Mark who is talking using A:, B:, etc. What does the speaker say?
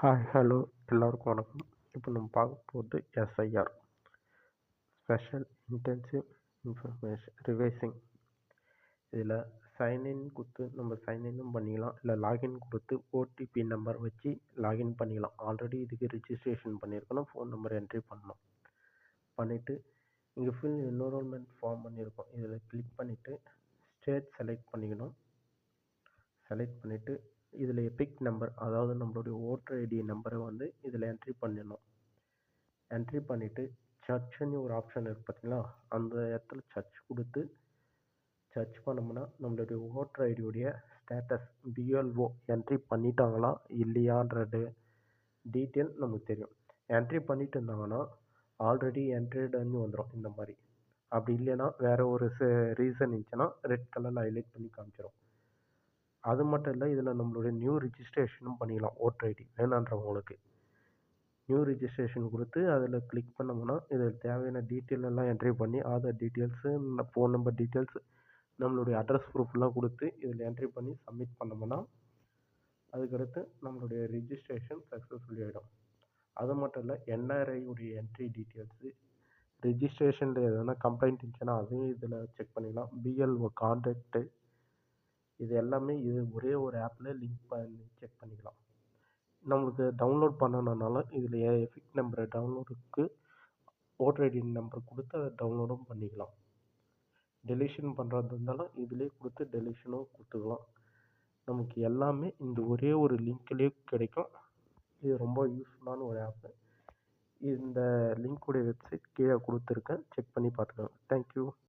A: Hi hello எல்லோருக்கும் வணக்கம். இப்போ நம்ம பார்க்க போகிறது SIR special intensive information revising இதில் சைன்இன் கொடுத்து நம்ம சைன்இன்னும் பண்ணிக்கலாம். இல்லை லாகின் கொடுத்து ஓடிபி நம்பர் வச்சு லாகின் பண்ணிக்கலாம். ஆல்ரெடி இதுக்கு ரிஜிஸ்ட்ரேஷன் பண்ணியிருக்கணும். ஃபோன் நம்பர் என்ட்ரி பண்ணணும். பண்ணிவிட்டு இங்கே ஃபில் என்ரோல்மெண்ட் ஃபார்ம் பண்ணியிருக்கோம். இதில் கிளிக் பண்ணிவிட்டு ஸ்டேட் செலக்ட் பண்ணிக்கணும். செலக்ட் பண்ணிவிட்டு இதில் பிக் நம்பர் அதாவது நம்மளுடைய ஓட்டர் ஐடி நம்பரை வந்து இதில் என்ட்ரி பண்ணிடணும். என்ட்ரி பண்ணிவிட்டு சர்ச்சுன்னு ஒரு ஆப்ஷன் இருக்குது பார்த்தீங்களா அந்த இடத்துல சர்ச் கொடுத்து சர்ச் பண்ணோம்னா நம்மளுடைய ஓட்டர் ஐடியோடைய ஸ்டேட்டஸ் பிஎல்ஓ என்ட்ரி பண்ணிட்டாங்களா? இல்லையான்றது டீட்டெயில் நமக்கு தெரியும். என்ட்ரி பண்ணிட்டு இருந்தாங்கன்னா ஆல்ரெடி என்ட்ரிடுன்னு வந்துடும் இந்த மாதிரி. அப்படி இல்லைன்னா வேறு ஒரு ரீசன் இருந்துச்சுன்னா ரெட் கலரில் ஹைலைட் பண்ணி காமிச்சிடும் அது மட்டும் இல்லை இதில் நம்மளுடைய நியூ ரிஜிஸ்ட்ரேஷனும் பண்ணிக்கலாம் ஓட்டர் ஐடி வேணான்றவங்களுக்கு. நியூ ரிஜிஸ்ட்ரேஷன் கொடுத்து அதில் கிளிக் பண்ணோம்னா இதில் தேவையான டீட்டெயில் எல்லாம் என்ட்ரி பண்ணி Aadhaar details phone number details நம்மளுடைய அட்ரஸ் ப்ரூஃப்லாம் கொடுத்து இதில் என்ட்ரி பண்ணி சப்மிட் பண்ணோம்னா அதுக்கடுத்து நம்மளுடைய ரிஜிஸ்ட்ரேஷன் சக்ஸஸ்ஃபுல்லி ஆகிடும் அது மட்டும் இல்லை என்ஆர்ஐயுடைய என்ட்ரி டீட்டெயில்ஸு ரிஜிஸ்ட்ரேஷனில் எதனா கம்ப்ளைண்ட் இருந்துச்சுன்னா அதையும் இதில் செக் பண்ணிக்கலாம் பிஎல்ஓ கான்டாக்ட்டு இது எல்லாமே இது ஒரே ஒரு ஆப்பில் லிங்க் பண்ணி செக் பண்ணிக்கலாம். நம்மளுக்கு டவுன்லோட் பண்ணணுன்னாலும் இதில் எஃபிக் நம்பரை டவுன்லோடுக்கு ஓட்டர் ஐடி நம்பர் கொடுத்து அதை டவுன்லோடும் பண்ணிக்கலாம். டெலிஷன் பண்ணுறது இருந்தாலும் இதிலே கொடுத்து டெலிஷனும் கொடுத்துக்கலாம். நமக்கு எல்லாமே இந்த ஒரே ஒரு லிங்க்லேயே கிடைக்கும். இது ரொம்ப யூஸ்ஃபுல்லான ஒரு ஆப்பு இந்த லிங்க்குடைய வெப்சைட் கீழே கொடுத்துருக்கேன். செக் பண்ணி பார்த்துக்கோங்க. தேங்க்யூ